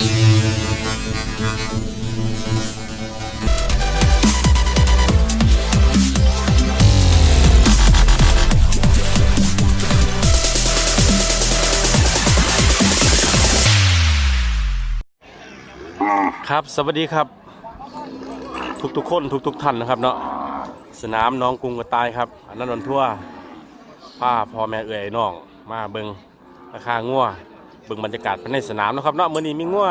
ครับสวัสดีครับ ทุกทุกคนทุกทุกท่านนะครับเนาะสนามน้องกรุงกระต่ายครับอันนั้นนนทั่วป้าพ่อแม่เอื่อยน้อง มาเบิงราคางัว บิงบรรยากาศภายในสนามนะครับเนาะมื้อนี้มีงัว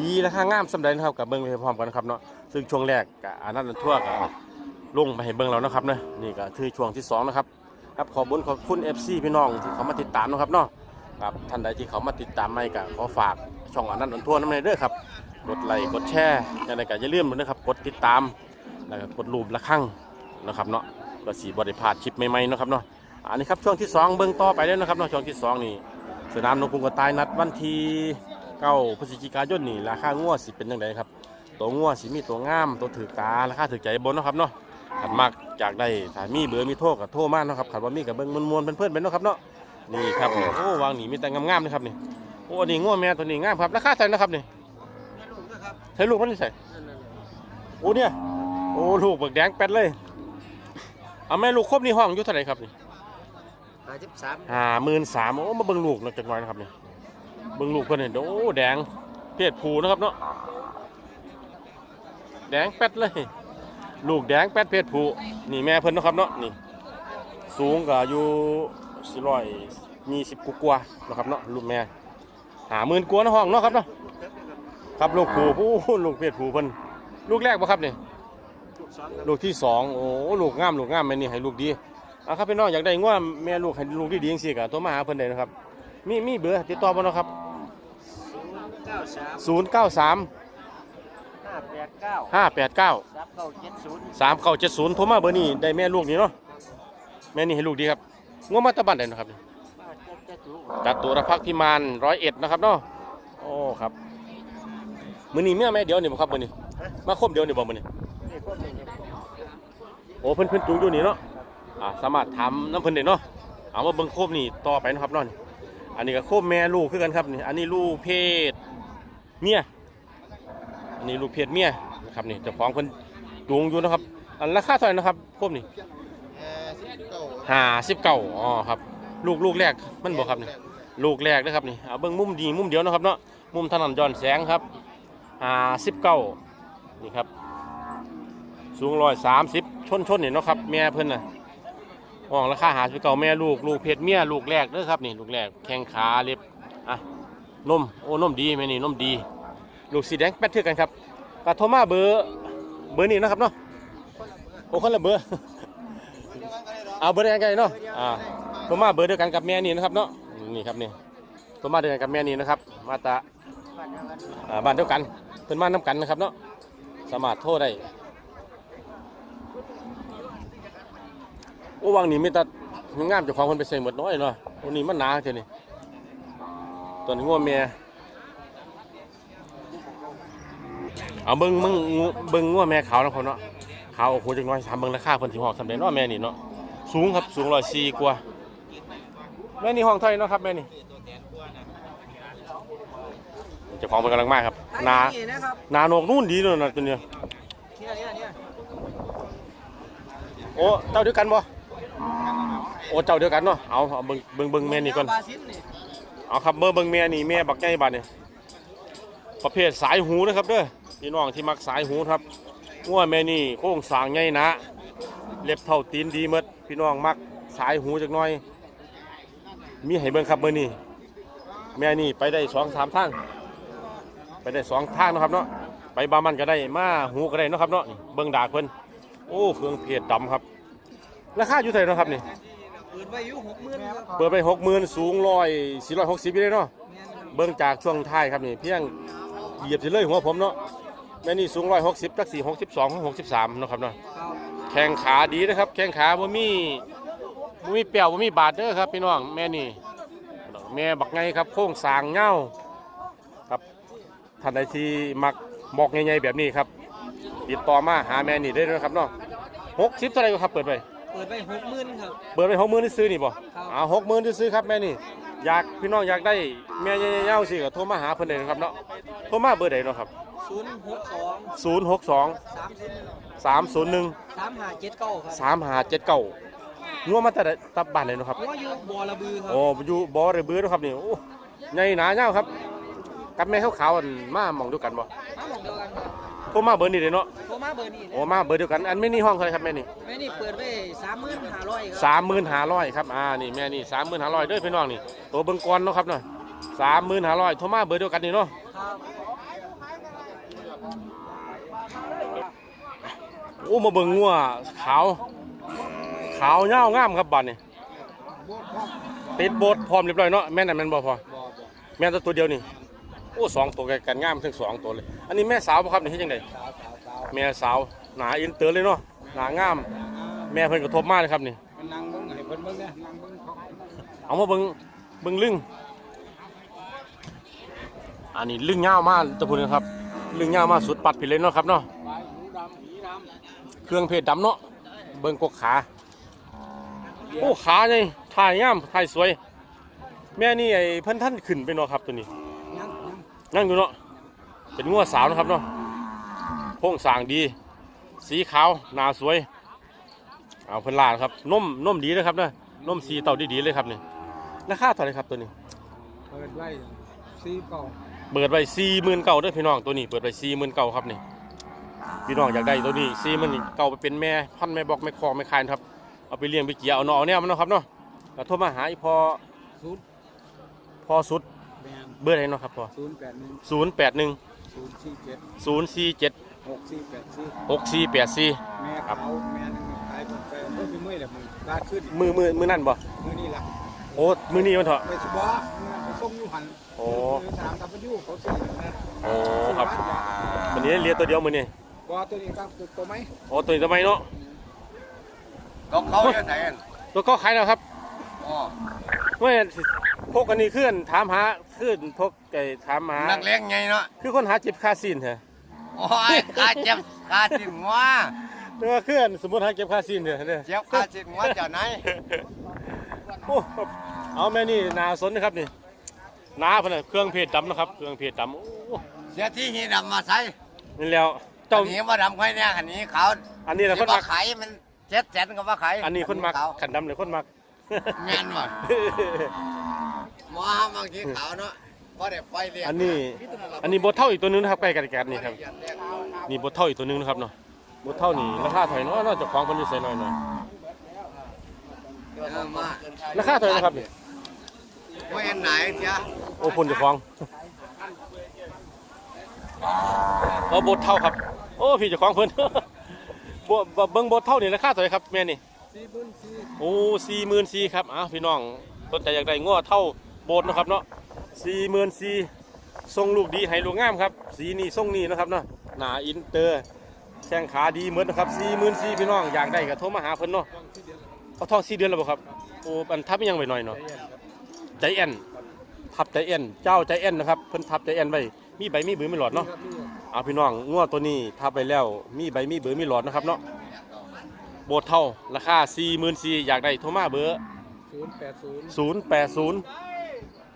ดีราคางามสำใดนะครับกับเบิงไปพร้อมกันนะครับเนาะซึ่งช่วงแรกกับอันนั้นทั่วกับลงไปให้เบิงแล้วนะครับเนาะนี่ก็คือช่วงที่สองนะครับครับขอบุญขอบคุณ FC พี่น้องที่เขามาติดตามนะครับเนาะครับท่านใดที่เขามาติดตามไม่ก็ขอฝากช่องอันนั้นทั่วน้ำในเด้อครับกดไลค์กดแชร์ยังไงก็อย่าลืมนะครับกดติดตามแล้วก็กดรูประฆังนะครับเนาะก็สีบริพาดคลิปใหม่ๆนะครับเนาะอันนี้ครับช่วงที่สองเบิ่งต่อไปแล้วนะครับเนาะช่วงที่สองนี่ สนามนกกรุงกระต่ายนัดวันที่เก้าพฤศจิกายนนี่ราคางัวสิเป็นยังไงครับ ตัวงัวสิมีตัวงาม ตัวถือตาราคาถือใจบนนะครับเนาะขันมากจากได้ถ้ามีเบอร์มีโทรกับโทรมาเนาะครับขันว่ามีกับเบิ่งมวนๆเพื่อนๆไปเนาะครับเนาะนี่ครับนี่โอ้วางหนีมีแต่งามๆนะครับนี่โอ้อันนี่งัวแม่ตัวนี้งามครับราคาเท่าไหร่นะครับนี่ใช้ลูกมันใส่โอ้เนี่ยโอ้ลูกเบิกแดงแป๊ดเลยเอาแม่ลูกครบนี่ห้องอยู่เท่าไหร่ครับนี่ ห้าสิบสามห้าหมื่นสามโอ้มาเบิ่งลูกน่อยจักหน่อยนะครับเนี่ยเบิ่งลูกเพิ่นเห็นโอ้แดงเพศผูนะครับเนาะแดงแป๊ดเลย ลูกแดงแป๊ดเพศผูนี่แม่เพิ่นนะครับเนาะนี่สูงก็อยู่สี่ร้อยยี่สิบกว่านะครับเนาะลูกแม่หาหมื่นกว่าเนะห้องเนาะครับเนาะครับลูกผูผู้ลูกเพศผูเพิ่นลูกแรกป่ะครับเนี่ลูกสองลูกที่สองโอ้ลูกงามลูกงามแม่นี่ให้ลูกดี อะครับพี่น้องอยากได้ง่วแม่ลูกให้ลูกดีๆจังซี่ก็โทรมาหาเพิ่นได้นะครับ มีมีเบอร์ติดต่อบ่เนาะครับศูนย์เก้าสาม093 ห้าแปดเก้า589 สามเก้าเจ็ดศูนย์3970โทรมาเบอร์นี้ได้แม่ลูกนี้เนาะแม่นี่ให้ลูกดีครับง่วมาแตะบ้านใดเนาะครับป้าเจ็ดเจ็ดศูนย์จัดตัวรพักพิมาน101นะครับเนาะโอ้ครับมื้อนี้แม่แม่เดียวนี่บ่ครับมื้อนี้มาครบเดียวนี่บ่มื้อนี้นี่พวกนี้เนี่ยโอ้เพิ่นเพิ่นจูงอยู่นี่เนาะ อ่าสามารถทำน้ำเพิ่นได้เนาะเอามาเบิ่งโคมนี่ต่อไปเนาะครับเนาะนี่อันนี้ก็โคมแม่ลูกคือกันครับนี่อันนี้ลูกเพศเมียอันนี้ลูกเพศเมียนะครับนี่เจ้าของเพิ่นจูงอยู่นะครับ อันราคาเท่าไหร่นะครับโคมนี่ห้าสิบเก้าห้าสิบเก้าอ๋อครับ ลูกลูกแรกมันบอกครับนี่ลูกแรกนะครับนี่เอาเบิ่งมุมดีมุมเดียวนะครับเนาะมุมถนนย้อนแสงครับห้าสิบเก้านี่ครับสูงร้อยสามสิบชนชนนี่เนาะครับแม่เพิ่นน่ะ ห้องราคาหาสิบเก้าแม่ลูกลูกเพศเมียลูกแรกเด้อครับนี่ลูกแรกแข้งขาเล็บอะนมโอ้นมดีแม่นี่นมดี ลูกสีแดงแป๊ดเท่ากันครับกระโทรมาเบอร์เบอร์นี้นะครับเนาะโอ้คนละเบอร์เอาเบอร์เดียวกันเนาะอ่าโทรมาเบอร์เดียวกันกับแม่นี่นะครับเนาะนี่ครับนี่โทรมาเดียวกันกับแม่นี่นะครับ มาตาบ้านเดียวกันอ่าบ้านเดียวกันเพิ่นมาน้กันนะครับเนาะสามารถโทรได้ โอ้วังนี้มีแต่งามเจ้าของคนไปใส่หมดน้อยเนาะวันนี้มันหนาเท่านี้ตัวนี้งัวเมียเอาเบิ้งมึงงูเบิ้งงัวแม่ขาวนะคนเนาะขาวโอ้โหจังน้อยสามเบิ้งราคาเพิ่นสิหอกสำเร็จเนาะแม่นี่เนาะสูงครับสูงร้อยสี่กว่าแม่นี่ห้องเท่าไหร่เนาะครับแม่นี่เจ้าของเป็นกำลังมากครับนานี่นะครับนาโนกนู่นดีเลยนะตัวเนี้ยเนี่ยเนี่ยเนี่ยโอ้เจ้าเดียวกันบ่ โอ้เจ้าเดียวกันเนาะเอาเอาเบิ่งเบิ่งเบิ่งแม่นี่ก่อนบาซินนี่เอาครับเบิ่งเบิ่งแม่นี่แม่บักใหญ่บาดนี่ประเภทสายหูนะครับเด้อพี่น้องที่มักสายหูครับงัวแม่นี่โค้งสร้างใหญ่หนะเล็บเท่าตีนดีหมดพี่น้องมักสายหูจักหน่อย มีให้เบิ่งครับเบิ่งนี่แม่นี่ไปได้สองสามทางไปได้สองทางเนาะครับเนาะไปบามันก็ได้มาหูก็ได้เนาะครับเนาะนี่เบิ่งดากเพิ่นโอ้เครื่องเพชรดำครับ ราคาอยู่เท่าไหร่เนาะครับนี่เปิดไว้อยู่หกหมื่นครับเปิดไปหกหมื่นสูงร้อยสี่ร้อยหกสิบเลยเนาะแม่นครับเบิ่งจากช่วงท้ายครับนี่เพียงเหยียบสิเลยหัวผมเนาะแม่นี่สูงร้อยหกสิบจักสี่หกสิบสองหกสิบสามเนาะครับเนาะครับแข้งขาดีนะครับ แข้งขาบ่มีบ่มีเปรี้ยวบ่มีบาดเด้อครับพี่น้องแม่นี่แม่บักไงครับโค้งสร้างเงาครับท่านใดที่มักบอกใหญ่ๆแบบนี้ครับ ติดต่อมาหาแม่นี่ได้เลยนะครับเนาะหกสิบเท่าไหรครับเปิดไปห เปิดไปหกหมื่นครับ เปิดไปหกหมื่นที่ซื้อนี่บ่ครับอ่าหกหมื่นที่ซื้อครับแม่นี่ อยากพี่น้องอยากได้แม่เงี้ยวๆสิก็โทรมาหาเพิ่นเลยนะครับเนาะ โทรมาเบอร์ใดเนาะครับศูนย์หกสองศูนย์หกสองสามศูนย์สามศูนย์หนึ่งสามห้าเจ็ดเก้าครับสามห้าเจ็ดเก้างัวมาแต่ตับบ้านเลยเนาะครับหัวอยู่บ่อระบือครับโอ้อยู่บ่อหรือบื้อเนาะครับนี่โอ้ใหญ่หนาเงาวครับ กับแม่ขาวๆอันมาหมองเดียวกันบ่มาหมองเดียวกันครับ โทรมาเบอร์นี้เลยเนาะโทรมาเบอร์นี้โอ้มาเบอร์เดียวกันอันแม่นี่ห้องเท่าไหรครับแม่นี่แม่นี่เปิดไว้สามหมื่นห้าร้อยครัสามหมื่นห้าร้อยครับอ่านี่แม่นี่สามหมื่นห้าร้อยเด้อพี่น้องนี่ตัวเบิ่งก่อนเนาะครับเนาะสามหมื่นห้าร้อยโทรมาเบอร์เดียวกันนี่เนาะครับโอ้มาเบิ่งงัวขาว ขาวเงาวงามครับบัดนี่ติดโบดพร้อมเรียบร้อยเนาะแม่นั่นแม่นบ่พอบ่บ่แม่นแต่ตัวเดียวนี่ โอ้สองตัวกันงามทั้งสองตัวเลย อันนี้แม่สาวบ่ครับนี่เฮ็ดจังไดสาวสาวสาวแม่สาวหนาอินเตอร์เลยเนาะหนางาม แม่เพิ่นกระทบมากเลยครับนี่มันนั่งเบิ่งให้เพิ่นเบิ่งเนี่ยนั่งเบิ่งเขาเอามาเบิ่งเบิ่งลึงอันนี้ลึงยาวมากตะพูนนะครับ ลึงยาวมากสุดปัดผิดเลยเนาะครับเนาะปลายหูดำหีดเครื่องเพชรดำเนาะเบิ่งกกขาโอ้ขาไงถ่ายงามถ่ายสวย แม่นี่ไอ้เพิ่นท่านขึ้นไปเนาะครับตัวนี้ำยังยัง นั่งอยู่เนาะเป็นงัวสาวนะครับเนาะโครงสร้างดี สีขาวหนาสวยเอาเพิ่นลาดครับนมนมดีเลยครับเนาะนมสีเต่าดีๆเลยครับนี่ราคาเท่าไหร่ครับตัวนี้เปิดไว้สี่เก้าเปิดไว้สี่หมื่นเก่าด้วยพี่น้องตัวนี้ เปิดไว้สี่หมื่นเก่าครับนี่พี่น้องอยากได้ตัวนี้สี่หมื่นเก่าไปเป็นแม่พันธุ์แม่บอกแม่คอกแม่คายนะครับเอาไปเลี้ยงไปเกี่ยวเอาเนาะเอาเนี่ยมันเนาะครับเนาะแล้วโทรมาหาอีพอศูนย์พอสุดแมน เบอร์ไหนเนาะครับพอศูนย์แปดหนึ่งศูนย์แปดหนึ่งศูนย์สี่เจ็ดศูนย์สี่เจ็ดหกสี่แปดสี่หกสี่แปดสี่แม่เขาแม่นึงขายผมไปเพิ่มไปเมื่อยแหละมึงลาดขึ้นมือมือมือนั่นบ่มือนี่ละโอ้มือนี้มันเถอะไปสบอไปส่งอยู่หันโอ้มือสามกับพยุเขาซื้อนะโอ้ครับวันนี้เรียนตัวเดียวมือนี่บอตัวนี้ครับตัวตัวไหมโอ้ตัวนี้ทำไมเนาะก็เขาจะไหนอะตัวก็ขายแล้วครับอ๋อเมื่อ พวกอันนี้ขึ้นถามหาขึ้นพวกไอ้ถามหานักเลงไงเนาะคือคนหาจิบคาซีนเถอะโอ้ยขาเจ็บขาจิตหัวเนื้อเคลื่อนสมมติหาเก็บคาซีนเถอะเนี่ยเจ็บขาจิตหัวเจ้าไหนโอ้เอาแม่นี่นาสนนะครับนี่นาเพิ่นน่ะเครื่องเพชรดำนะครับ เครื่องเพชรดำโอ้เสียที่หีดำมาใส่นี่แล้วเจ้าอันนี้มาดำค่อยเนี่ยอันนี้ขาวอันนี้แหละคนที่มัว่ากขายมันเจ็ดแสนก็ว่าขายอันนี้คนมักขาวขันดำเลยคนมักแม่นว่ะ หมอห้ามบางทีขาวเนาะพอได้ไปเรียกอันนี้ อันนี้บทเท่าอีกตัวหนึงนะครับใกล้กันกันนี่ครับ นี่บทเท่าอีกตัวหนึงนะครับเนาะบทเท่านี่ราคาเท่าไหร่เนาะนอกจากของคนอยู่ใส่หน่อยหน่อยเออมาราคาเท่าไหร่นะครับนี่ไม่เห็นไหนเจ้าโอ้พุ่นจะฟ้องเออบทเท่าครับ โอ้พี่เจะคล้าของเพิ่นบ่บ่เบิ่งบทเท่านี่ราคาเท่าไหร่ครับแม่นี่สี่หมื่นสี่โอ้สี่หมื่นสี่ครับอ้าวพี่น้องต้นใจอยากได้ง้อเท่า โบสถ์เนาะครับเนาะสี่หมื่นสี่ทรงลูกดีให้ลูกงามครับ สีนี่ทรงนี่นะครับเนาะหนาอินเตอร์แข้งขาดีเหมือนนะครับสี่หมื่นสี่พี่น้องอยากได้ก็โทรมาหาเพิ่นเนาะเอาทองสี่เดือนแล้วบ่ครับโอ้อันทับยังไว้หน่อยเนาะใจแอนทับใจแอนเจ้าใจแอนนะครับเพิ่นทับใจแอนไว้มีใบมีเบือมีหลอดเนาะเอาพี่น้องง้อตัวนี้ทับไปแล้วมีใบมีเบือมีหลอดนะครับเนาะโบสถ์เท่าราคาสี่หมื่นสี่อยากได้โทรมาเบอร์ศูนย์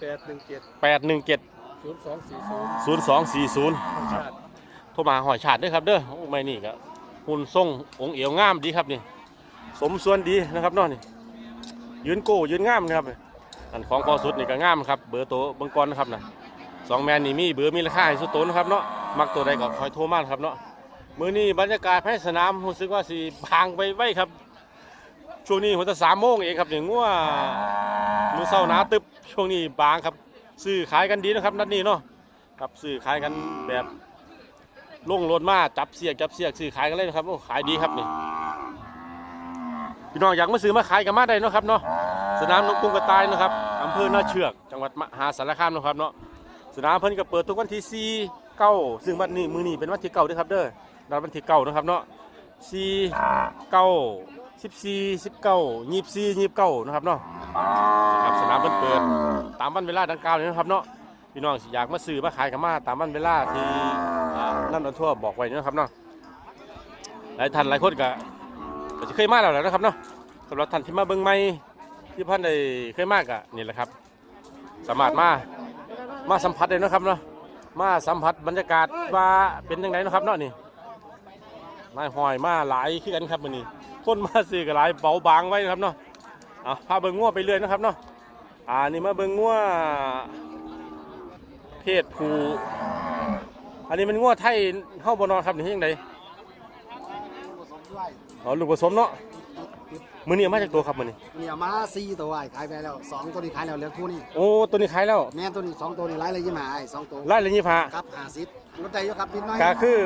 แปดศูนย์ศูนย์แปดศูนย์แปดหนึ่งเจ็ดแปดหนึ่งเจ็ดศูนย์สองสี่ศูนย์ศูนย์สองสี่ศูนย์ชาติโทรมาหอยฉาดด้วยครับเด้อโอ้ไม่นี่ก็หุ่นทรงองค์เอวงามดีครับนี่ สมส่วนดีนะครับเนาะนี่ ยืนโก้ยืนงามนะครับ อันของพอสุดนี่ก็งามครับ เบอร์โตวเบังกรนะครับนะสองแมนนี่มีเบอร์มีราคาให้สุดโตนะครับเนาะ มักตัวใดก็คอยโทรมาครับเนาะ มื้อนี้บรรยากาศภายสนามรู้สึกว่าสิพางไปไว้ครับ ช่วงนี้หัวจะสามโมงเองครับอย่างงัวมือเศร้าหนาตึบช่วงนี้บางครับ ซื้อขายกันดีนะครับ นัดนี้เนาะครับซื้อขายกันแบบลงรถมาจับเสียกจับเสียกซื้อขายกันเลยนะครับโอ้ขายดีครับนี่พี่น้องอยากมาซื้อมาขายกันมาได้เนาะครับเนาะสนามนกกรุงกระต่ายนะครับอำเภอหน้าเชือก จังหวัดมหาสารคามเนาะครับเนาะสนามเพิ่นก็เปิดทุกวันที่4 9ซึ่งวันนี้มื้อนี้เป็นวันที่เก้าด้วยครับเด้อนัดวันที่เก้านะครับเนาะ4 9 14 19 24 29นะครับเนาะครับสนามเพิ่นเปิดตามวันเวลาดังกล่าวนี้นะครับเนาะพี่น้องอยากมาซื้อมาขายกันมาตามวันเวลาที่นั่นอันทั่วบอกไว้นะครับเนาะหลายท่านหลายคนก็จะเคยมาแล้วแหละนะครับเนาะสำหรับท่านที่มาเบิ่งใหม่ที่ท่านได้เคยมากอะนี่แหละครับ สามารถมามาสัมผัสได้นะครับเนาะมาสัมผัสบรรยากาศว่าเป็นยังไงนะครับเนาะนี่นายหอยมาหลายขึ้นกันครับมื้อนี้ คนมาซื้อก็หลายเบาบางไว้นะครับเนาะเอาพาเบิ่งงัวไปเรื่อยนะครับเนาะอ่านี่มาเบิ่งงัวเพศผู้อันนี้มันงัวไทยเฮาบ่เนอนครับนี่ยังไงอ๋อลูกผสมเนาะมื้อนี้เอามาจากตัวครับมื้อนี้นี่เอามาสี่ตัวไอ้ขายไปแล้วสองตัวนี้ขายแล้วเหลือคู่นี้โอ้ตัวนี้ขายแล้วแม่ตัวนี้สองตัวนี้ร้ายเลยยี่หมาไอ้สองตัวไล่ละยี่ห้าครับหาสิบรถได้อยู่ครับนิดหน้อยก็คือ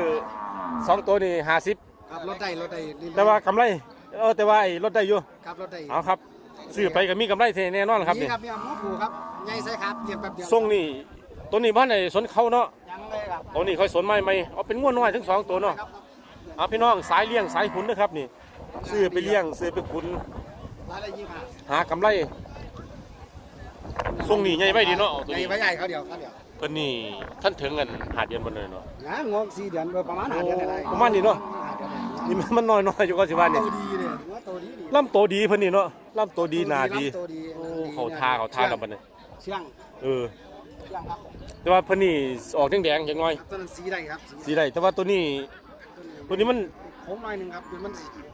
สองตัวนี่ห้าสิบ ครับรถได้รถได้นิดหน่อยแต่ว่ากำไรเออแต่ว่าไอ้ลดได้อยู่ครับรถได้เอาครับซื้อไปก็มีกำไรแน่นอนครับนี่นี่ครับมีหมูผูครับใหญ่ใส่ครับเตรียมแป๊บเดียวส่งนี่ตัวนี้บ้านไหนสนเขาเนาะยังเลยครับตัวนี้ค่อยสนไม่ไม่เอาเป็นง้วน้อยทั้งสองตัวเนาะครับเอาพี่น้องสายเลี้ยงสายขุนนะครับนี่ซื้อไปเลี้ยงซื้อไปขุนร้ายเลยยี่หมาหากำไรส่งนี่ใหญ่ไม่ดีเนาะเอาตัวใหญ่นี้ไว้ใหญ่เขาเดียวเขาเดียว เพิ่นนี่ท่านถึงกันหาเดือนบนเลยเนาะนะงวงสี่เดือนประมาณหาเดือนอะไรประมาณนี้เนาะห้าเดือนนี่มันมันน้อยน้อยอยู่ก็สิว่านี่ตัวดีเลยหัวตัวดีดีลำโตวดีเพิ่นนี่เนาะลำโตวดีหนาดีตัวดีโอ้เขาทาเขาทาแล้วบัดนี้เชื่องเออเชื่องครับแต่ว่าเพิ่นนี่ออกแดงๆจังหน่อยตัวนั้นสีได้ครับสีได้แต่ว่าตัวนี้ตัวนี้มันผมหน่อยหนึ่งครับมัน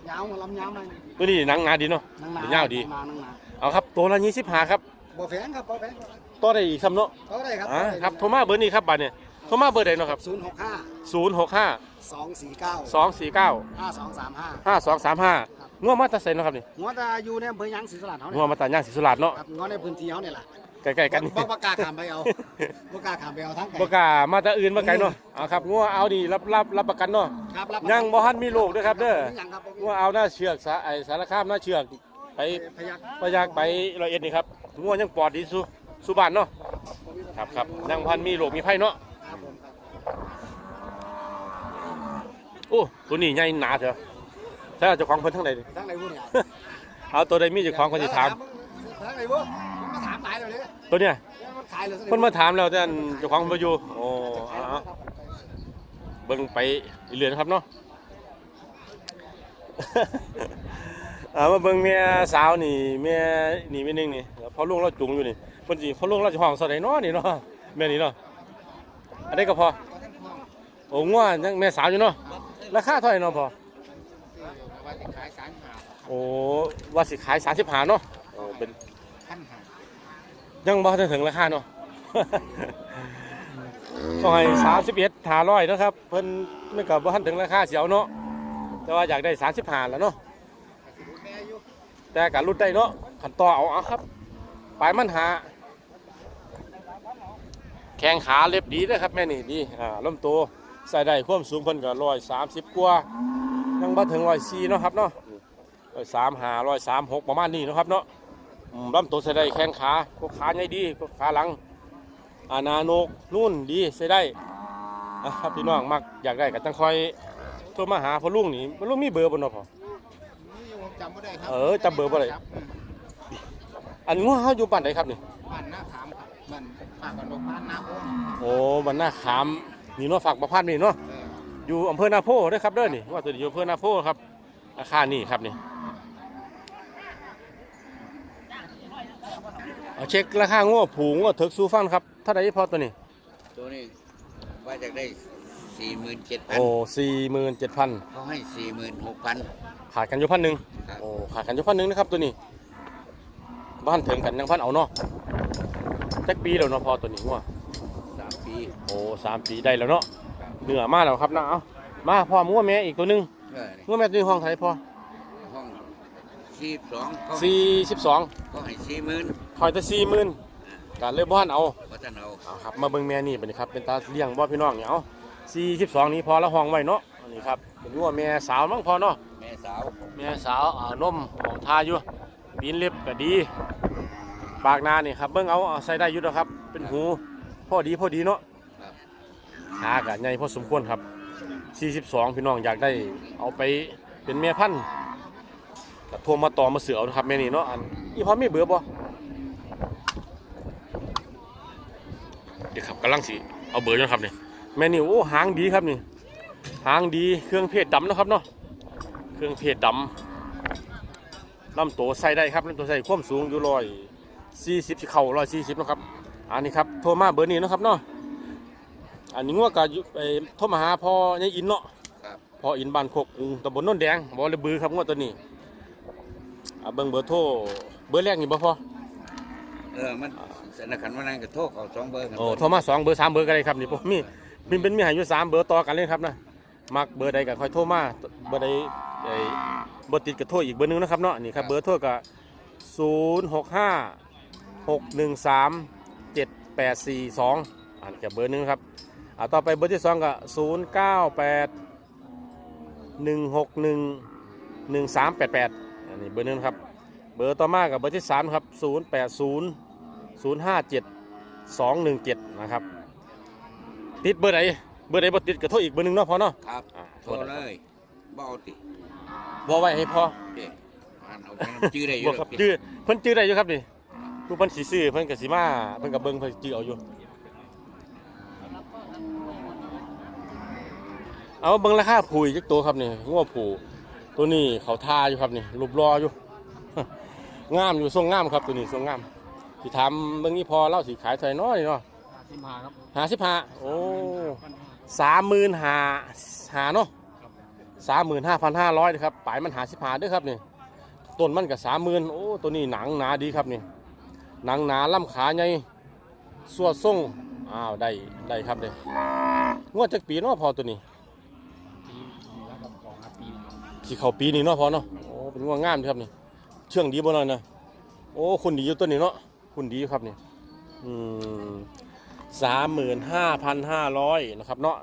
ยาวลำยาวหน่อยตัวนี้หนังงาดีเนาะนังหนาเป็นยาวดีนังหนานังหนาเอาครับตัวละ25ครับบ่แพงครับบ่แพง ต่อได้อีกซ้ำเนาะเขาได้ครับอ่าครับโทรมาเบอร์นี้ครับบัดเนี่ยโทรมาเบอร์ใดเนาะครับศูนย์หกห้า065 สองสี่เก้า249 ห้าสองสามห้า5235งัวมาแตาไสเนาะครับนี่หัวตาอยู่ในอำเภอหยังศรีสะเกษเขางัเนี่วยมาตาย่างศรีสุราษฎร์เนาะครับงัวในพื้นที่เขาเนี่ยแหละใกล้ๆกันนี่ บ่บ่กล้าขามไปเอาบ่กล้าขามไปเอาทั้งไก่บ่กล้ามาแตาอื่นมาไกลเนาะเอาครับงัวเอาดีรับรับรับประกันเนาะครับรับยังบ่ทันมีโรคเด้อครับเด้อยังครับงัวเอาหน้าเชือกสาไอสารคามหน้าเชือกไปพยักพยากไปร้อยเอ็ดนี่ครับงัวยังปลอดดีสุ สุบานเนาะครับครับยังพันมีโรคมีไผ่เนาะครับผมครับโอ้ตัวนี้ใหญ่หนาเถอะใช่เจ้าของเพิ่นทั้งใดทั้งไหนบุ้เนี่ยเอาตัวใดมีเจ้าของคนสิถาม ทั้งไหนบุ้มาถามหลายเลยเนี่ยตัวเนี้ยมันขายเลยเพิ่นมาถามแล้วแต่อันเจ้าของบ่อยู่โอ้เอาเอาเบิ่งไปเรื่อยๆนะครับเนาะ เอามาเบิ่งแม่สาวนี่แม่นี่แม่หนึงนี่พอลุงเราจุงอยู่นี่ เพิ่นสิพอลุงเราจะห้องซะได้เนาะนี่เนาะแม่นี่เนาะอันนี้ก็พอโอ้งัวยังแม่สาวอยู่เนาะราคาเท่าไหร่เนาะพอว่าจะขายสามหาโอ้ว่าสิขายสามสิบหาเนาะโอ้เป็นพันหายังบ่ทันถึงราคาเนาะก็ให้สามสิบเอ็ดหาร้อยนะครับเพิ่นไม่กับว่าทันถึงราคาเสียวเนาะแต่ว่าอยากได้สามสิบหาแล้วเนาะแม่อยู่แต่การรุดได้เนาะขันต่อเอาเอาครับปลายมันหาแข้งขาเล็บดีนะครับแม่นี่ดีอ่าลำตัวใส่ได้ความสูงเพิ่นก็ร้อยสามสิบกว่ายังบ่ถึงร้อยสี่เนาะครับเนาะร้อยสามหาร้อยสามหกประมาณนี้เนาะครับเนาะอืมลำตัวใส่ได้แข้งขาพวกขาใหญ่ดีพวกขาหลังอานาโนกนู่นดีใส่ได้อะครับพี่น้องมักอยากได้ก็จังคอยโทรมาหาพ่อลุงนี่พ่อลุงมีเบอร์บ่เนาะพ่อนี่ผมจำไม่ได้ครับเออจำเบอร์บ่ได้ครับอันงัวเฮาอยู่บ้านไหนครับนี่านฝากกันลงบ้านหน้าโอ้โอ้บ้านนาขามนี่เนาะฝากประพาสนี่เนาะเอออยู่อำเภอนาโพเด้อครับเด้อนี่ว่าตัวนี้อยู่อำเภอนาโพครับราคานี่ครับนี่เอาเช็คราคางัวผูงัวเถิกซูฟันครับเท่าไหร่พอตัวนี้ ตัวนี้ว่าจะได้สี่หมื่นเจ็ดพันโอ้สี่หมื่นเจ็ดพันเขาให้สี่หมื่นหกพันขาดกันอยู่พันหนึ่งครับโอ้ขาดกันอยู่พันหนึ่งนะครับตัวนี้ บ้านถึงกันยังพันเอาเนาะ จักปีแล้วเนาะพอตัวนี้งัวสามปีโอ้สามปีได้แล้วเนาะเหนือมาแล้วครับนะเอามาพ่อมัวแม่อีกตัวหนึงเออนี่งัวแม่ตัวนี้ห้องเท่าไหร่พอห้องสี่สองเขาสี่สิบสองเขาให้สี่หมื่นคอยแต่สี่หมื่นการเลยบ้านเอาก็จะเอาเอาครับมาเบิ่งแม่นี่เป็นครับเป็นตาเลี้ยงบ่พี่น้องเนี่ยเอาสี่สิบสองนี้พอละห้องไว้เนาะอันนี้ครับเป็นงัวแม่สาวมั้งพอเนาะแม่สาวแม่สาวอ่านมของทาอยู่ปีนเล็บก็ดี ปากหนานี่ครับเบิ่งเอาเอาใส่ได้อยู่นะครับ เป็นหูพอดีพอดีเนาะครับ หากะใหญ่พอสมควรครับ 42 พี่น้องอยากได้เอาไปเป็นแม่พันธุ์ก็โทรมาต่อมาเสือเอานะครับแม่นี่เนาะอันอีพอมีเบอร์บ่เดี๋ยวครับกำลังสิเอาเบอร์อยู่นะครับนี่แม่นี่โอ้หางดีครับนี่ หางดีเครื่องเพศดำเนาะครับเนาะเครื่องเพศดลำตัวใส่ได้ครับลำตัวใส่ความสูงอยู่ร้อย สี่สิบเข่าร้อยสี่สิบนาะครับ อันนี้ครับโทรมาเบอร์นี้เนาะครับเนาะอันนี้งัวก็อยู่ไอ้โทรมาหาพ่อในอินเนาะครับพ่ออินบ้านโคกกรุงตำบลโนนแดงบ่เลยบือครับงัวตัวนี้อ่าเบิ่งเบอร์โทรเบอร์แรกนี่บ่พอเออมันสนักขันวันนั้นก็โทษเขาสองเบอร์กันโอ้โทรมาสองเบอร์สามเบอร์ก็ได้ครับนี่ผมมีมีเป็นมีใหายอยู่สามเบอร์ต่อกันเลยครับนะมักเบอร์ใดก็ค่อยโทรมาเบอร์ใดไอ้บ่ติดก็โทรอีกเบอร์หนึงนะครับเนาะนี่ครับเบอร์โทรก็ศูนย์หกห้า หกหนึ่งสามเจ็ดแปดสี่สองอันนี้ก็เบอร์หนึงครับอ่าต่อไปเบอร์ที่สองก็ศูนย์เก้าแปดหนึ่งหกหนึ่งหนึ่งสามแปดแปดอันนี้เบอร์หนึงครับ เบอร์ต่อมากับเบอร์ที่สามครับศูนย์แปดศูนย์ศูนย์ห้าเจ็ดสองหนึ่งเจ็ดนะครับ ติดเบอร์ไหน เบอร์ไหนบ่ติดก็โทรอีกเบอร์หนึ่งเนาะพอเนาะครับอ่าโทรเลยบ่เอาติบ่ไว้ให้พอเด้อ่านเอาไปน้ำจื้อได้อยู่บ่ครับจื้อเพิ่นจื้อได้อยู่ครับนี่ ผู้เพิ่นสิซื้อเพิ่นก็สิมาเพิ่นก็เบิ่งเพิ่นจื้อเอาอยู่ เอาเบิ่งราคาผูอีกจักตัวครับนี่งัวผูตัวนี้เขาทาอยู่ครับนี่รูปรออยู่ งามอยู่ทรงงามครับตัวนี้ทรงงามสิถามเบิ่งนี้พอเล่าสิขายเท่าไหร่น้อยเนาะสิมาครับห้าสิบห้าโอ้สามหมื่นห้าหาเนาะสามหมื่นห้าพันห้าร้อยนะครับปลายมันหาสิบห้าด้วยครับนี่ต้นมันกับสามหมื่นโอ้ตัวนี้หนังหนาดีครับนี่ หนังหนาล่ำขาใหญ่สวดทรงอ้าวได้ได้ครับเด้งวดจากปีเนาะพอตัวนี้ปีปีแล้วกับสองครับปีสีเขาปีนี้เนาะพอเนาะโอ้เป็นงวดงามดีครับนี่เชื่องดีบ่หน่อยนะโอ้คุณดีอยู่ตัวนี้เนาะคุณดีครับนี่อืมสามหมื่นห้าพันห้าร้อยนะครับเนาะ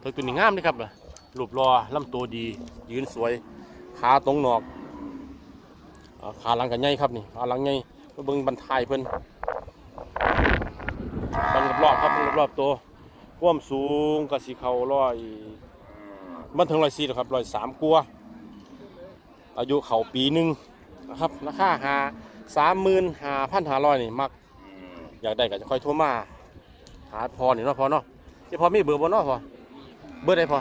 เธอตัวนี้งามเลยครับนะรูปรอลำตัวดี ยืนสวยขาตรงหนอกขาหลังกันใหญ่ครับนี่ขาหลังใหญ่ เบิ่งบันทายเพิ่นบันรอบครับบันรอบตัวความสูงกับสีเขาร้อยมันถึงร้อยสี่หรอกครับร้อยสามกัวอายุเขาปีหนึ่งนะครับราคาหาสามหมื่นหาพันหาร้อยนี่มัก อยากได้ก็จะค่อยโทรมาหาพอนี่เนาะพอเนาะที่พอมีเบอร์บ่เนาะพอเบอร์ใดพอ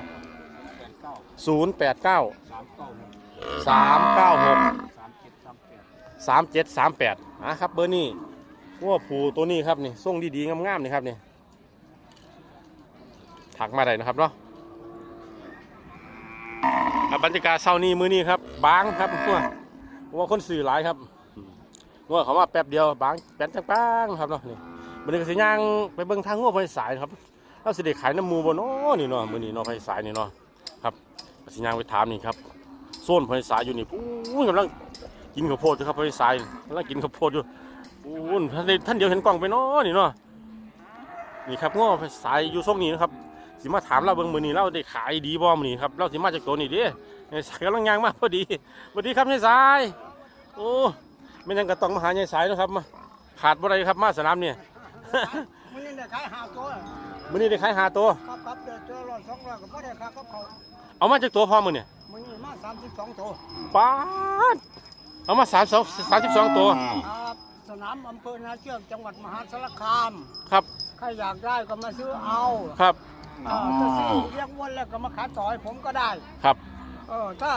แปดเก้าศูนย์แปดเก้าสามเก้าหก สามเจ็ดสามแปดอะครับเบอร์นี้ว่าผูตัวนี้ครับนี่ส่งดีๆงามๆนี่ครับนี่ถักมาได้นะครับเนาะบรรยากาศเช้านี้มื้อนี้ครับ บางครับว่าว่าคนสื่อหลายครับว่าเขามาแป๊บเดียวบางแป๊บจังปังครับเนาะนี่มันนี้ก็สิย่างไปเบิ่งทางงัวไฟสายครับเราสิได้ขายน้ำมูบ่เนาะนี่เนาะมื้อนี้เนาะไฟสายนี่เนาะครับสิย่างไปถามนี่ครับโซนไฟสายอยู่นี่ปู้ยกำลัง กินข้าวโพดอยู่ครับพี่สายกำลังกินข้าวโพดอยู่โอ้โหท่านได้ท่านเดียวเห็นกล้องไปเนาะนี่เนาะนี่ครับง้อพี่สายอยู่ทรงนี้นะครับสิมาถามเราเบิ่งมือนี้เราได้ขายดีบ่มื้อนี้ครับเราสิมาจากตัวนี้เดินายสายกำลังย่างมาพอดีสวัสดีครับนายสายโอ้ไม่ยังกระต้องมาหานายสายเนาะครับมาขาดบ่ได้ครับมาสนามเนี่ยมันนี่ได้ขายหาตัวมื้อนี้ได้ขายหาตัวครับครับเดือดตัวร้อยสองร้อยก็ไม่ได้ครับก็เขาเอามาจากตัวพ่อมื้อเนี่ยมันนี่มาสามสิบสองตัวป๊าด เอามาสามสองสามสิบสองตัวครับสนามอำเภอนาเชือกจังหวัดมหาสารคาม ครับ ใครอยากได้ก็มาซื้อเอาครับเออถ้าซื้อเลี้ยงวัวแล้วก็มาขายต่อให้ผมก็ได้ ครับเออถ้า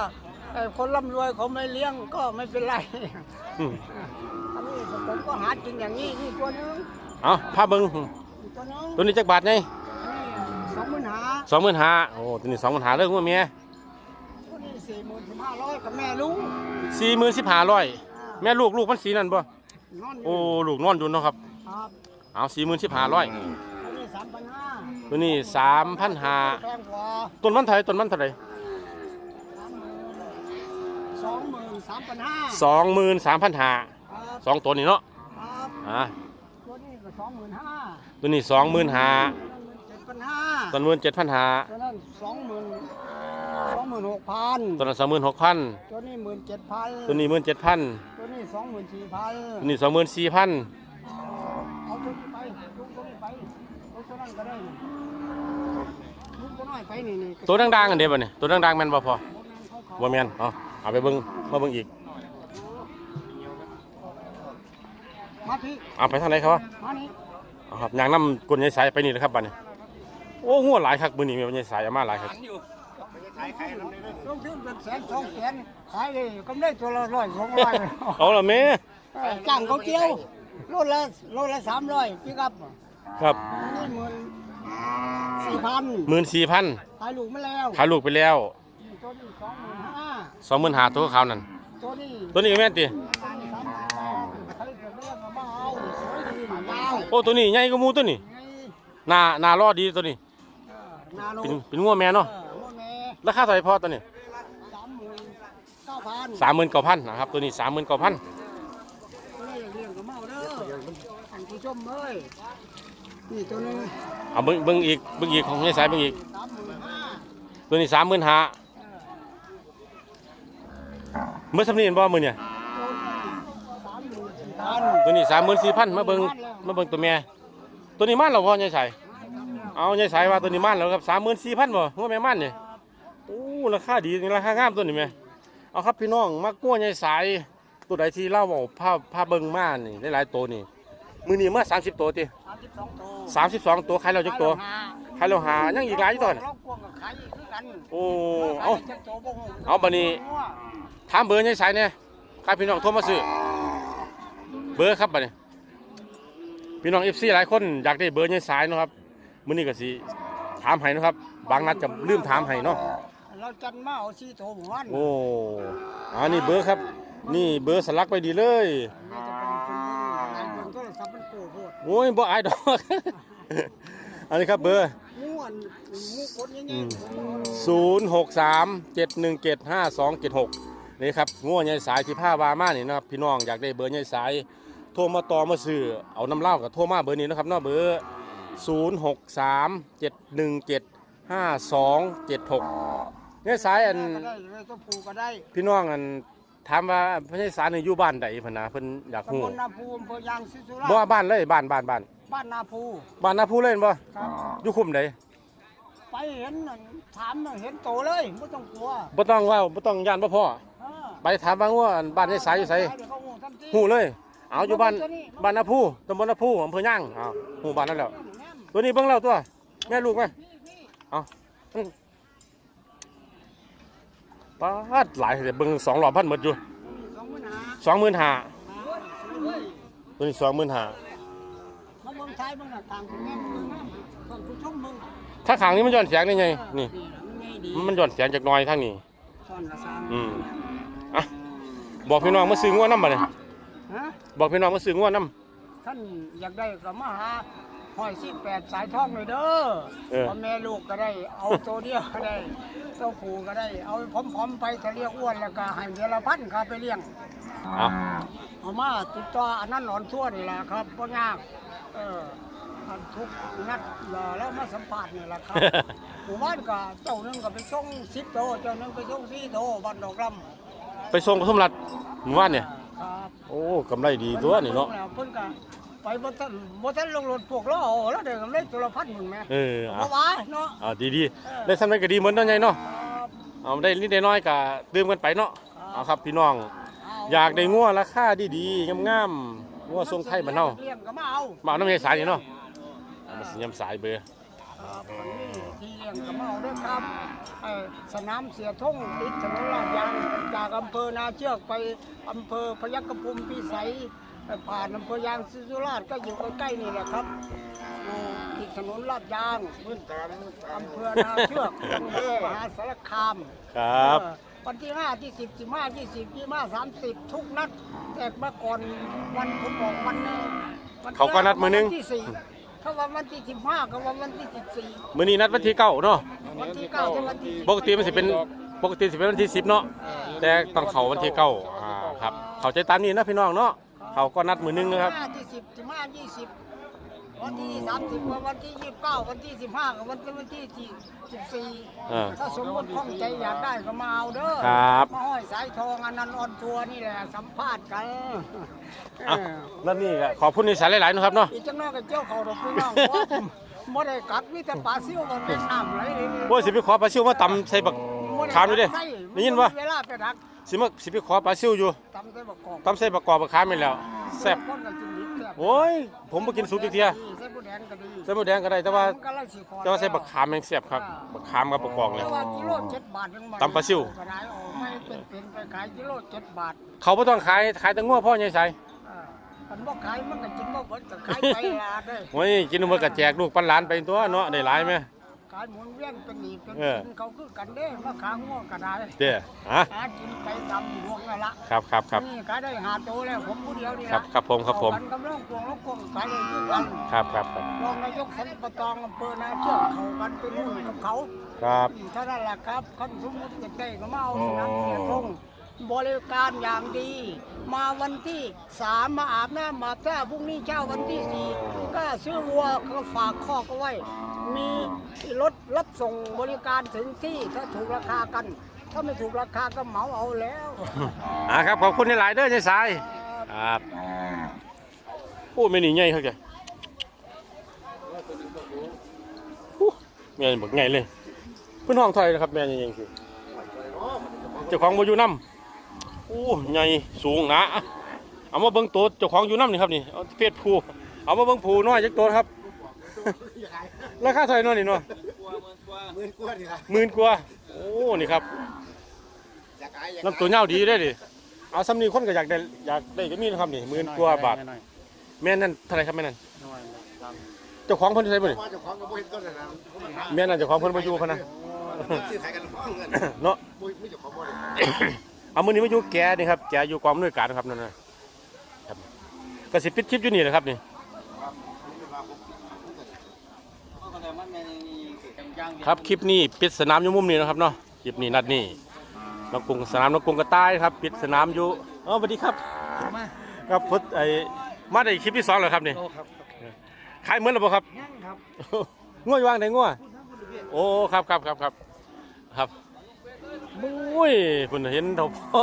ไอ้คนร่ำรวยเขาไม่เลี้ยงก็ไม่เป็นไรอืมอันนี้ผมก็หากินอย่างนี้นี่ตัวหนึงเอาพาเบิ่งอีกตัวหนึงตัวนี้จักบาทไงอันนี้สองหมื่นหาสองหมื่นห้าโอ้ตัวนี้สองหมื่นห้าเรื่องว่าเมียตัวนี้ สี่หมื่นสิบห้าร้อยกับแม่ลูกสี่หมื่นสิบห้าร้อยอ่าแม่ลูกลูกมันสีนั่นป่ะนอนอยู่โอ้ลูกนอนอยู่เนาะครับครับเอาสี่หมื่นสิบห้าร้อยอันนี้สามพันห้าตัวนี้สามพันห้าแพงกว่าต้นมันเท่าไหรต้นมันเท่าไหรสองหมื่นสามพันห้าสองหมื่นสามพันห้าครับสองตัวนี้เนาะครับอ่าตัวนี้ก็สองหมื่นห้าตัวนี้สองหมื่นห้าเจ็ดพันห้าตัวหมื่นเจ็ดพันห้าตัวนั้นสองหมื่น สองหมื่นหกพันตัวนั้นสองหมื่นหกพันตัวนี้หมื่นเจ็ดพันตัวนี้หมื่นเจ็ดพันตัวนี้สองหมื่นสี่พันตัวนี้สองหมื่นสี่พันเอาตัวนี้ไปลุกตัวนี้ไปลุกตัวนั้นก็ได้นี่ลุกตัวน้อยไปนี่นี่ตัวดังๆกันเดียวบ่เนี่ยตัวดังๆแม่นบ่พอเขาเขาบ่แม่นเอาเอาไปเบิ่งมาเบิ่งอีกมาพี่เอาไปทางไหนเขาวะมานี่เอาครับยางน้ำกลนยายสายไปนี่นะครับบัดนี้โอ้หัวหลายคักมื้อนี้แม่ยายสายเอามาหลายคักหันอยู่มายขายน้ำได้เลยลงทุนเป็นแสนสองแสนขายเลยกำไรตัวละร้อยสองร้อยเอาละแม่เออจ้างเขาเกี่ยวโลละโลละสามร้อยพี่ครับครับนี่หมื่นสี่พันหมื่นสี่พันขายลูกมาแล้วขายลูกไปแล้วตัวนี้สองหมื่นห้าสองหมื่นหาตัวขาวนั่นตัวนี้ตัวนี้ก็แม่นติสามสามสามใครเกิดเรื่องมาบ้าเอาสวยดีหมายาวโอ้ตัวนี้ใหญ่กว่าหมูตัวนี้ไงหน้าหน้ารอดดีตัวนี้เออนาโนเป็นเป็นงัวแม่เอเนาะอโมเน่ ราคาเท่าไหร่พ่อตัวนี้สามหมื่นเก้าพันสามหมื่นเก้าพันนะครับตัวนี้สามหมื่นเก้าพันตัวนี้เลี้ยงกับเมาเด้อท่านผู้ชมเอ้ยนี่ตัวหนึงเอาเบิ้งเบิ้งอีกเบิ้งอีกของยายสายเบิ้งอีกสามหมื่นห้าตัวนี้สามหมื่นห้าเออเมื่อสำนีเห็นบ่มือเนี่ยตัวนี้สามหมื่นสี่พันตัวนี้สามหมื่นสี่พันมาเบิ้งมาเบิ้งตัวแม่ตัวนี้มันเหราพ่อยายสายเอายายสายว่าตัวนี้มันแล้วครับสามหมื่นสี่พันบ่งัวแม่มันเนี่ยโอ้ ราคาดีนี่ราคางามตัวนี้แม่เอาครับพี่น้องมักงัวยายสายตัวใดที่เล่าบอกผ้าผ้าเบิ้งมานี่ได้หลายตัวนี่มือนี้มาสามสิบตัวติสามสิบสองตัวสามสิบสองตัวใครเราจักตัวใครเราหายังอีกหลายตัวน่ะเรากวงกับขายอีกคือกันโอ้เอาเอาบัดนี้ถามเบอร์ยายสายเนี่ยใครพี่น้องโทรมาซื้อเบอร์ครับบัดนี้พี่น้องเอฟซีหลายคนอยากได้เบอร์ยายสายนะครับมือนี้ก็สิถามให้นะครับ บางนัดจะลืมถามให้เนาะ เราจันมาเอาสี่ตัวหมู่บ้านโอ้อันนี้เบอร์ครับ นี่เบอร์สลักไปดีเลยนี่จะเป็นคนนึงนายเบิ่งโทรศัพท์มันโกโพดโอ้ยบ่อายดอก อันนี้ครับเบอร์ ม่วนงูกดยังไง0 6 3 7 1 7 5 2 7 6 นี่ครับง่วยายสายที่ผ้าวามานี่นะครับพี่น้องอยากได้เบอร์ยายสาย โทรมาต่อมาซื้อเอาน้ำเหล้ากับโทรมาเบอร์นี้นะครับเนาะเบอร์ 0 6 3 7 1 7 5 2 7 6ยายสายอันก็ได้เลยตัวผูก็ได้พี่น้องอันถามว่าพระยายสายนี่อยู่บ้านใดพนนะเพิ่นอยากตำฮู้บลนาภูอำเภอยางศิสุราษฎบ่ว่าร์บ้านเลยบ้านบ้านบ้านบ้านนาภูบ้านนาผู้เล่นบ่ครับ อยู่คุมใดไปเห็นนั่นถามน่ะเห็นโตเลยไม่ต้องกลัวบ่ต้องเว่าบ่ต้องย่านบ่พ่อเออไปถามว่าว่าอันบ้านยายสายอยู่ไสเดี๋ยวเขาหูทันทีหูเลย เอาอยู่บ้านบ้านนาผู้ตำบลนาผู้อำเภอย่างเอาหูบ้านนั่นแหล้ว ตัวนี้เบิ่งเราตัวแม่ลูกไหมเอา ป้าดหลายเดี๋ยวเบิ่งสองหลอดพันหมดอยู่สองปัญหาสองหมื่นห้าเฮ้ยตัวนี้สองหมื่นห้ามาเมืองไทยเมืองหน้าต่างคุณแม่เมืองน้ำท่านผู้ชมเมืองถ้าขางนี้มันย้อนแสงได้ไงนี่ มันไงดีมันย้อนแสงจากหน้อยทางนี้ซ่อนละสามอืมอะบอกพี่น้องมาซื้องัวน้ำมาเลยฮะบอกพี่น้องมาซื้องัวน้ท่านอยากได้ก็มาหา หอยสิแปดสายทองเลยเด้อเออ พ่อแม่ลูกก็ได้ เอาตัวเดียวก็ได้ตัวผูก็ได้ เอาพร้อมๆไปถ้าเรียกอ้วนแล้วก็ให้เดือนละพันครับไปเลี้ยงำเอาเอามาติดต่ออันนั้นหนอนทั่วนี่แหละครับพ่อยากเอออันทุกนัดรอแล้วมาสัมผัสนี่แหละครับ หมู่บ้านก็เจ้าหนึงก็ไปส่งสิบโตเจ้าหนึงไปส่งสี่โตบ้านดอกลำไปส่งปทุมรัฐหมู่บ้านเนี่ย ครับโอ้กำไรดีตัวนี่เนาะเพิ่นก็ ไปบ่ทันบ่ทันลงรถพวกล้อแล้วได้กำไรตัวละพันหนึ่งแม่เออบ่เอาว่าเนาะเอาดีดีๆได้ทำได้ก็ดีเหมือนนั่นไงเนาะครับเอาได้นิดได้น้อยก็ดื่มกันไปเนาะเอาครับพี่น้อง เอยากได้งัวราคาดีๆงามๆงัวทรงไทยบ้านเฮาเลี้ยงก็มาเอามาเอาน้ำยายสายนี่เนาะเอามาสิยำสายเบอร์ครับมันมีที่เลี้ยงก็มาเอาเด้อครับเอ่อสนามเสียทงติดถนนลาดยางจากอำเภอนาเชือกไปอำเภอพยัคฆภูมิพิสัยไป ผ่านอำเภอยางศิริราชก็อยู่ใกล้ๆนี่แหละครับอยู่ติดถนนลาดยางอำเภอนาเชือกจังหวัดมหาสารคามครับ เออวันที่ห้าที่สิบสิบห้ายี่สิบยี่ห้าสามสิบทุกนัด แต่เมื่อก่อนวันผมบอกวันหนึงวัที่เขาก็นัดมื้อนึง วันที่สี่ถ้าวันวันที่สิบห้าก็วันวันที่สิบสี่มื้อนี้นัดวันที่เก้าเนาะวันที่เก้าถึงวันที่ปกติมันสิเป็นปกติสิเป็นวันที่สิบเนาะแต่ต้องเข้าวันที่เก้าอ่าครับ เข้าใจตามนี้นะพี่น้องเนาะ เขาก็นัดมื้อนึงนะครับ ห้าที่สิบสิบห้ายี่สิบวันที่สามสิบวันที่ยี่สิบเก้าวันที่สิบห้ากับวันที่วันที่ที่สิบสี่อ่าถ้าสมมติข้องใจอยากได้ก็มาเอาเด้อครับมาห้อยสายทองอันนั้นออนทัวร์นี่แหละสัมภาษณ์กันอะเออแล้วนี่ก็ขอบคุณนิสายหลายๆนะครับเนาะอีจังน้อยกับเจ้าเขาดอกพี่น้องเพราะบ่ได้กัดมีแต่ปลาซิวมันเป็นน้ำไหลเลยนี่โอ้ยสิไปขอปลาซิวมาตำใส่บักบ่ไขามดูดิใส่ได้ยินปะเวลาไปดัก สิมาสิไปขอปลาซิวอยู่ตำใส่บักกอกตำใส่บักกอกบักขามนี่แล้วแซ่บคนก็กินดิบแซ่บโอ้ยผมบ่กินสุกอีกเทียใส่หมูแดงก็ดีใส่หมูแดงก็ได้แต่ว่ามันกำลังสิขอแต่ว่าใส่บักขามแม่งแซ่บครับบักขามกับบักกอกเลย แต่ว่ากิโลเจ็ดบาทยังมาตำปลาซิ่วก็ได้ออกไม่เป็นเป็นไปขายกิโลเจ็ดบาทเขาบ่ต้องขายขายแต่งัวพ่อใหญ่ใส่อ่ามันบ่ขายมันก็กินบ่เบิดก็ขายไปลาได้โอ้ยกินมันก็แจกลูกปันหลานไปตัวเนาะได้หลายไหม ขายหมุนเวียนเป็นหนีเป็นเออ กินเขาคือกันเด้มาขาง้อก็ได้เด้อฮะหากินไปตามดวงนั่นละครับครับครับ นี่ขายได้หาโตแล้วผมผู้เดียวนี่ครัละบครับผมครับผม เอากันกำลังกวงแล้วกวงขายได้คือกันครับครับครับรองนายกสันปะตองอำเภอนาเชือกเขากันเป็นหุ้นกับเขาครับเท่านั้นแหละครับคันสมมติจะได้ก็มาเอาสนามเสียทง บริการอย่างดี มาวันที่สามมาอาบน้ำมาแก้พรุ่งนี้เช้าวันที่สี่ก็ซื้อวัวก็ฝากคอกเอาไว้ มีรถรับส่งบริการถึงที่ถ้าถูกราคากัน ถ้าไม่ถูกราคาก็เหมาเอาแล้วอ่าครับขอบคุณหลายเด้อใจสายครับโอ้แม่หนี่ใหญ่ครับแกแม่บักใหญ่เลยเพิ่นห้องเท่าไหร่นะครับแม่นี่ยังสิเจ้าของบอยู่นำ อ้ใหญ่สูงหนาเอามาเบิ่งตัวเจ้าของอยู่นำนี่ครับนี่เอาเพศผู้เอามาเบิ่งผู้น้อยจักตัวครับราคาเท่าไหร่เนาะนี่นาะหมื่นกว่าดีละหมื่นกว่าโอ้นี่ครับลำตัวเงาวดีได้ดิเอาซ้ำนี้คนก็อยากได้อยากได้ก็มีนะครับนี่หมื่นกว่าบาทแม่นั่นเท่าไหรครับแม่นั่นเจ้าของเพิ่นใช่บ่นี่เจ้าของก็บ่เห็นต้นนั้นนะแม่นั่นเจ้าของเพิ่นมาอยู่พะนะซื้อขายกันพ่อเนาะ เจ้าของบ่ได้เอามื้อนี้มาอยู่แกนี่ครับแกอยู่กองอำนวยการนะครับนั่นนะครับก็สิปิดคลิปอยู่นี่แหละครับนี่ครับคลิปนี้ปิดสนามอยู่มุมนี้นะครับเนาะคลิปนี้นัดนี้นกกรุงสนามนกกรุงกระต่ายครับ ปิดสนามอยู่เออสวัสดีครับครับพุทธไอ้มาได้คลิปที่สองแล้วครับนี่โอ้ครับขายเหมือนหรือเปล่าครับยังครับง่วยวางไหนง่วโอ้ครับครับครับครับครับ มุ้ยคุณเห็นเถาพ่อ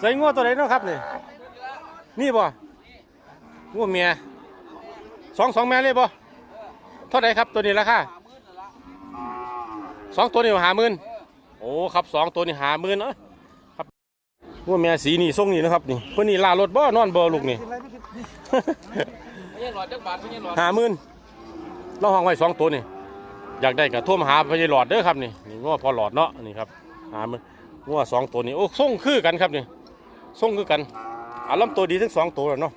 ใส่ง่วตัวไหนเนาะครับนี่นี่บ่ง่วเมียสองสองแม่เลยบ่เท่าไหรครับตัวนี้ราคาสองตัวนี่หาหมื่นโอ้ครับสองตัวนี่หาหมื่นเนาะครับง่วเมียสีนี่ทรงนี่นะครับนี่เพื่นนี่ลารถบ่นอนบ่ลูกนี่หาหมื่นเราห้องไว้สองตัวนี่อยากได้ก็โทรมหาพญาหลอดเด้อครับนี่นี่ง้อพอหลอดเนาะนี่ครับ หาหมื่นง้อสองตัวนี่โอ้ส่งคือกันครับนี่ส่งคือกันอาลำตัวดีทั้งสองตัวแล้วเนาะ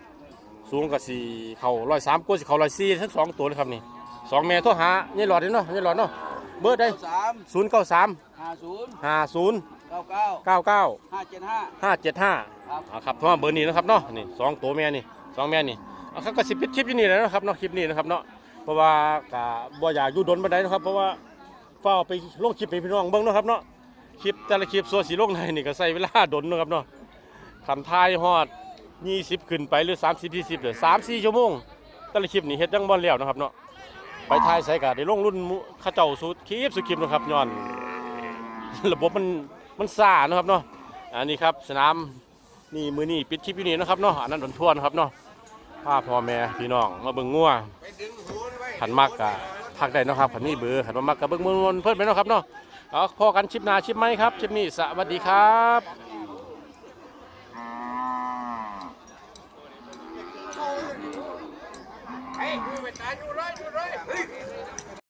สูงกับสี่เข่าร้อยสามกว่าสิเข่าร้อยสี่ทั้งสองตัวเลยครับนี่สองแม่โทรหาพญาหลอดนี่เนาะพญาหลอดเนาะเบอร์ได้สามศูนย์เก้าสามห้าศูนย์ห้าศูนย์เก้าเก้าเก้าเก้าห้าเจ็ดห้าห้าเจ็ดห้าครับอ่าครับโทรมาเบอร์นี้นะครับเนาะนี่สองตัวแม่นี่สองแม่นี่เอาครับก็สิปิดคลิปอยู่นี่แหล้วนาะครับเนาะคลิปนี้นะครับเนาะเพราะว่ากะบ่อยากอยู่ดนบันไดนาะครับเพราะว่าเฝ้าไปลงคลิปให้พี่น้องเบิ่งเนาะครับเนาะ คลิปแต่ละคลิปส่วนสีลงในนี่ก็ใส่เวลาดนเนาะครับเนาะคันทายฮอด20ขึ้นไปหรือ30 40เด้อ3 4ชั่วโมงแต่ละคลิปนี่เฮ็ดจังบ่แล้วนะครับเนาะไปทายใส่ก็ได้ลงรุ่นหมู่เขาเจ้าสุดคลิปสุดคลิปนะครับย้อน ระบบมันมันซ่านะครับเนาะอันนี้ครับสนามนี่มือนี่ปิดคลิปอยู่นี่นะครับเนาะอันนั้นโดนท่วนะครับเนาะพาพ่อแม่พี่น้องมาเบิ่งงัวงขันมักกะพักได้นะครับขันมีเบือขันมามักกะเบิ่งมวนๆเพิ่นไปเนาะครับเนาะ เอาพอกันชิปนาชิปไหมครับชิปนี้สวัสดีครับ哎，你们打住！